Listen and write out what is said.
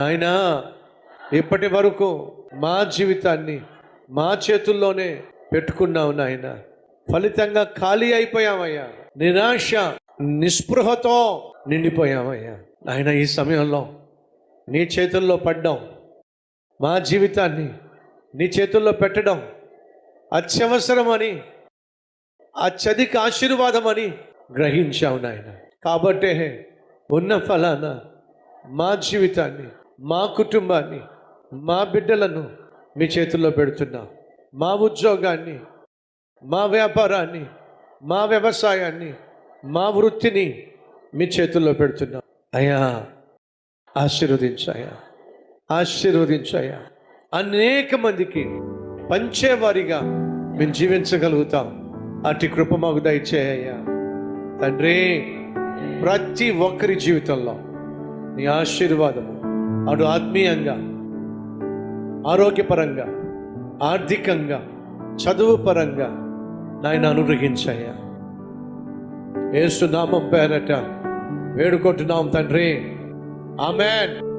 ఆయన ఇప్పటి వరకు మా జీవితాన్ని మా చేతుల్లోనే పెట్టుకున్నావు నాయన. ఫలితంగా ఖాళీ అయిపోయామయ్యా నిరాశ నిస్పృహతో నిండిపోయామయ్యా ఆయన ఈ సమయంలో నీ చేతుల్లో పడ్డం మా జీవితాన్ని నీ చేతుల్లో పెట్టడం అత్యవసరమని అత్యధిక ఆశీర్వాదమని గ్రహించావు నాయన. కాబట్టే ఉన్న ఫలాన మా జీవితాన్ని మా కుటుంబాన్ని మా బిడ్డలను మీ చేతుల్లో పెడుతున్నా. మా ఉద్యోగాన్ని మా వ్యాపారాన్ని మా వ్యవసాయాన్ని మా వృత్తిని మీ చేతుల్లో పెడుతున్నా. అయ్యా ఆశీర్వదించాయా ఆశీర్వదించాయా. అనేక మందికి పంచేవారిగా మేము జీవించగలుగుతాం. అటు కృప మాకు దయచేయ్యా తండ్రి ప్రతి ఒక్కరి జీవితంలో నీ ఆశీర్వాదము అటు ఆత్మీయంగా ఆరోగ్యపరంగా ఆర్థికంగా చదువు పరంగా నాయన అనుగ్రహించాయా ఏసునామం పేరట వేడుకుంటున్నాం తండ్రి. ఆమెన్.